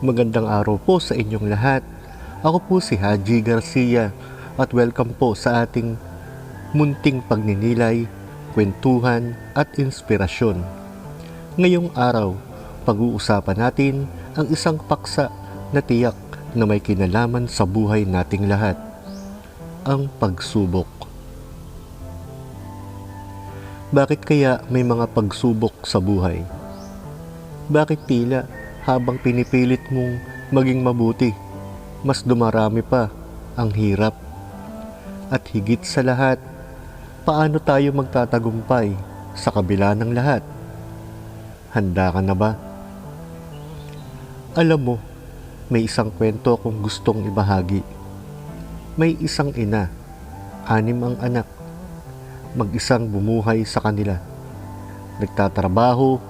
Magandang araw po sa inyong lahat. Ako po si Haji Garcia at welcome po sa ating munting pagninilay, kwentuhan at inspirasyon. Ngayong araw, pag-uusapan natin ang isang paksa na tiyak na may kinalaman sa buhay nating lahat. Ang pagsubok. Bakit kaya may mga pagsubok sa buhay? Bakit tila habang pinipilit mong maging mabuti, mas dumarami pa ang hirap? At higit sa lahat, paano tayo magtatagumpay sa kabila ng lahat? Handa ka na ba? Alam mo, may isang kwento akong gustong ibahagi. May isang ina, anim ang anak, mag-isang bumuhay sa kanila. Nagtatrabaho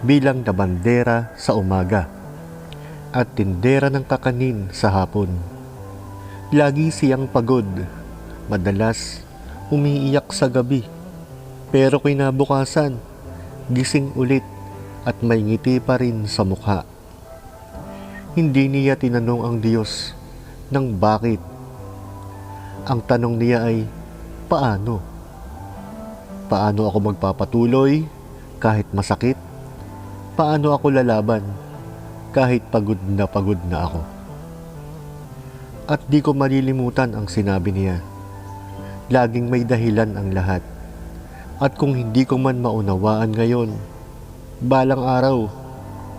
bilang nabandera sa umaga at tindera ng kakanin sa hapon. Lagi siyang pagod, madalas umiiyak sa gabi. Pero kinabukasan, gising ulit at may ngiti pa rin sa mukha. Hindi niya tinanong ang Diyos ng bakit. Ang tanong niya ay, paano? Paano ako magpapatuloy kahit masakit? Paano ako lalaban kahit pagod na pagod na ako? At di ko malilimutan ang sinabi niya. Laging may dahilan ang lahat. At kung hindi ko man maunawaan ngayon, balang araw,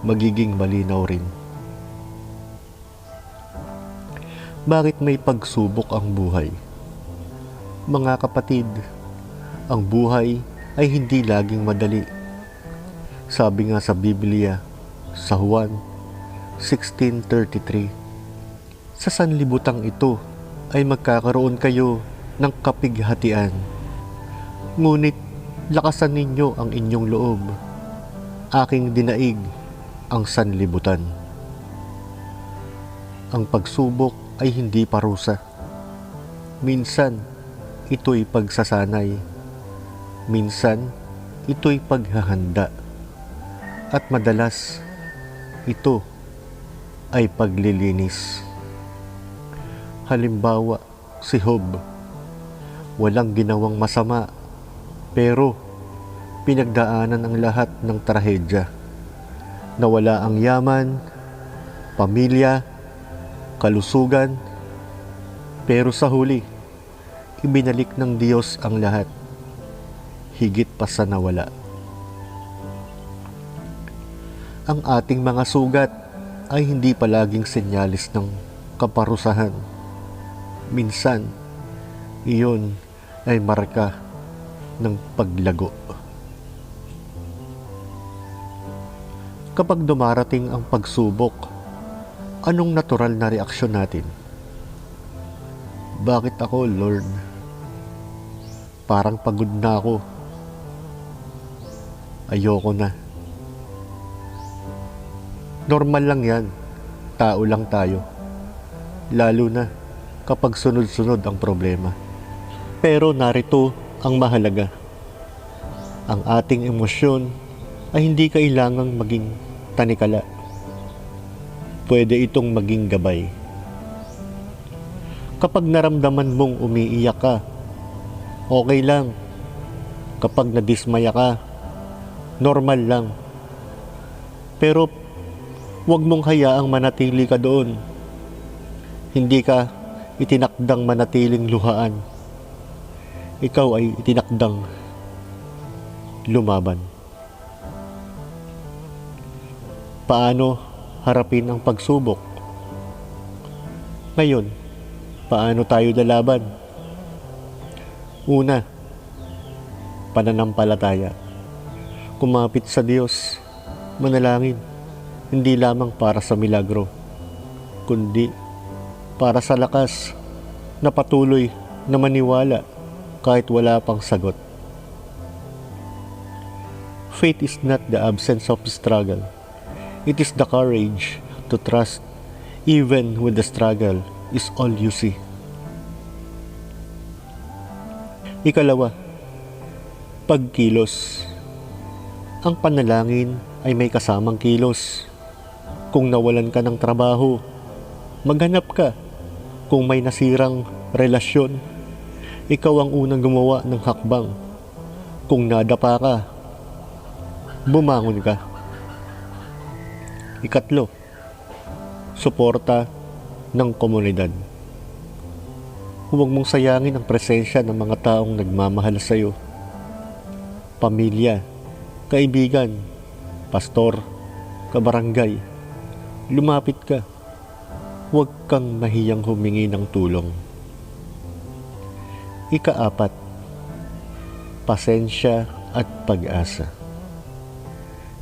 magiging malinaw rin. Bakit may pagsubok ang buhay? Mga kapatid, ang buhay ay hindi laging madali. Sabi nga sa Biblia, sa Juan 16.33, Sa sanlibutang ito ay magkakaroon kayo ng kapighatian. Ngunit lakasan ninyo ang inyong loob. Aking dinaig ang sanlibutan. Ang pagsubok ay hindi parusa. Minsan, ito'y pagsasanay. Minsan, ito'y paghahanda. At madalas, ito ay paglilinis. Halimbawa, si Job. Walang ginawang masama, pero pinagdaanan ang lahat ng trahedya. Nawala ang yaman, pamilya, kalusugan, pero sa huli, ibinalik ng Diyos ang lahat, higit pa sa nawala. Ang ating mga sugat ay hindi palaging senyalis ng kaparusahan. Minsan, iyon ay marka ng paglago. Kapag dumarating ang pagsubok, anong natural na reaksyon natin? Bakit ako, Lord? Parang pagod na ako. Ayoko na. Normal lang yan. Tao lang tayo. Lalo na kapag sunod-sunod ang problema. Pero narito ang mahalaga. Ang ating emosyon ay hindi kailangang maging tanikala. Pwede itong maging gabay. Kapag naramdaman mong umiiyak ka, okay lang. Kapag nadismaya ka, normal lang. Pero huwag mong hayaang manatili ka doon. Hindi ka itinakdang manatiling luhaan. Ikaw ay itinakdang lumaban. Paano harapin ang pagsubok? Ngayon, paano tayo lalaban? Una, pananampalataya. Kumapit sa Diyos, manalangin, hindi lamang para sa milagro, kundi para sa lakas na patuloy na maniwala kahit wala pang sagot. Faith is not the absence of struggle. It is the courage to trust even when the struggle is all you see. Ikalawa, pagkilos. Ang panalangin ay may kasamang kilos. Kung nawalan ka ng trabaho, maghanap ka. Kung may nasirang relasyon, ikaw ang unang gumawa ng hakbang. Kung nadapa ka, bumangon ka. Ikatlo, suporta ng komunidad. Huwag mong sayangin ang presensya ng mga taong nagmamahal sa iyo. Pamilya, kaibigan, pastor, kabarangay. Lumapit ka. Huwag kang mahiyang humingi ng tulong. Ikaapat, pasensya at pag-asa.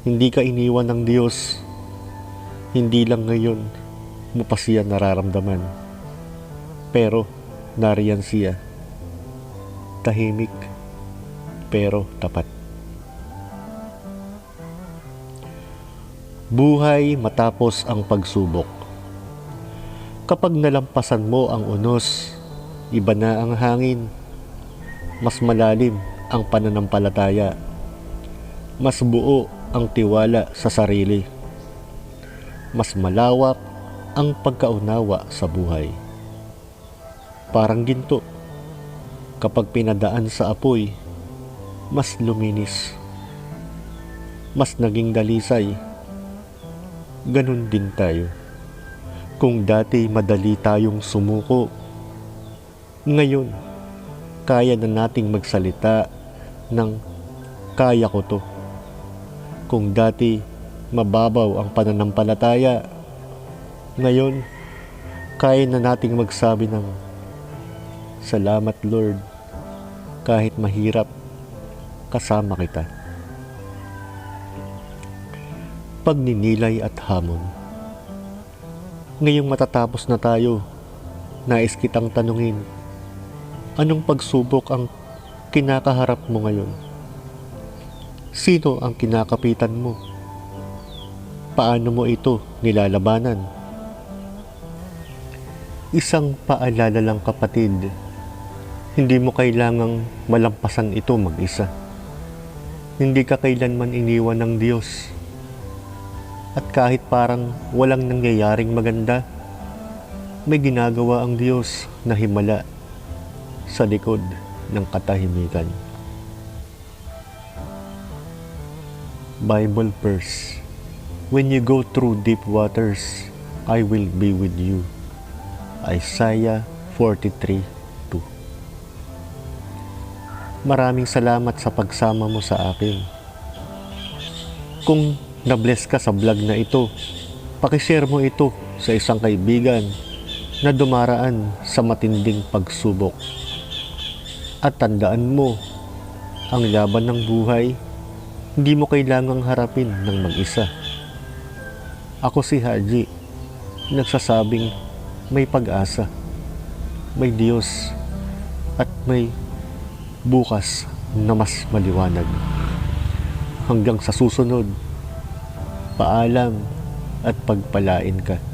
Hindi ka iniwan ng Diyos. Hindi lang ngayon mo pa siya nararamdaman. Pero nariyan siya. Tahimik pero tapat. Buhay matapos ang pagsubok. Kapag nalampasan mo ang unos, iba na ang hangin. Mas malalim ang pananampalataya. Mas buo ang tiwala sa sarili. Mas malawak ang pagkaunawa sa buhay. Parang ginto. Kapag pinadaan sa apoy, mas luminis. Mas naging dalisay. Ganun din tayo. Kung dati madali tayong sumuko, ngayon, kaya na nating magsalita ng kaya ko to. Kung dati mababaw ang pananampalataya, ngayon, kaya na nating magsabi ng Salamat Lord, kahit mahirap, kasama kita. Pagninilay at hamon. Ngayong matatapos na tayo, nais kitang tanungin, anong pagsubok ang kinakaharap mo ngayon? Sino ang kinakapitan mo? Paano mo ito nilalabanan? Isang paalala lang kapatid, hindi mo kailangang malampasan ito mag-isa. Hindi ka kailanman iniwan ng Diyos. At kahit parang walang nangyayaring maganda, may ginagawa ang Diyos na himala sa likod ng katahimikan. Bible verse When you go through deep waters, I will be with you. Isaiah 43 2 Maraming salamat sa pagsama mo sa akin. Kung na-bless ka sa vlog na ito, pakishare mo ito sa isang kaibigan na dumaraan sa matinding pagsubok. At tandaan mo, ang laban ng buhay, hindi mo kailangang harapin ng mag-isa. Ako si Haji, nagsasabing may pag-asa, may Diyos, at may bukas na mas maliwanag. Hanggang sa susunod, paalam at pagpalain ka.